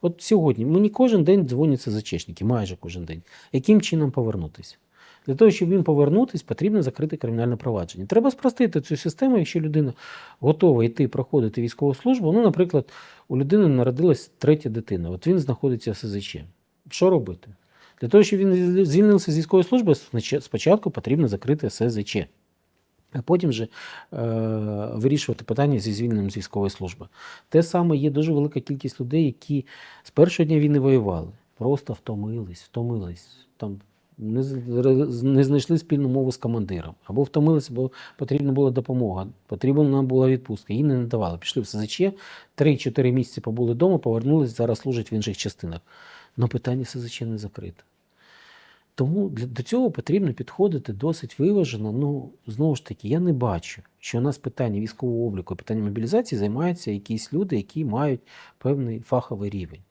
От сьогодні мені кожен день дзвонять СЗЧшники, майже кожен день. Яким чином повернутися? Для того, щоб він повернутися, потрібно закрити кримінальне провадження. Треба спростити цю систему, якщо людина готова йти проходити військову службу. Ну, наприклад, у людини народилась третя дитина, от він знаходиться в СЗЧ. Що робити? Для того, щоб він звільнився з військової служби, спочатку потрібно закрити СЗЧ. А потім вже е, вирішувати питання зі звільненням з військової служби. Те саме є дуже велика кількість людей, які з першого дня війни воювали, просто втомились, втомились. Там не, не знайшли спільну мову з командиром, або втомилися, бо потрібна була допомога, потрібна була відпустка. Їм не надавали. Пішли в СЗЧ, 3-4 місяці побули вдома, повернулись, зараз служать в інших частинах. Але питання СЗЧ не закрите. Тому для, до цього потрібно підходити досить виважено. Ну, знову ж таки, я не бачу, що у нас питання військового обліку, питання мобілізації займаються якісь люди, які мають певний фаховий рівень.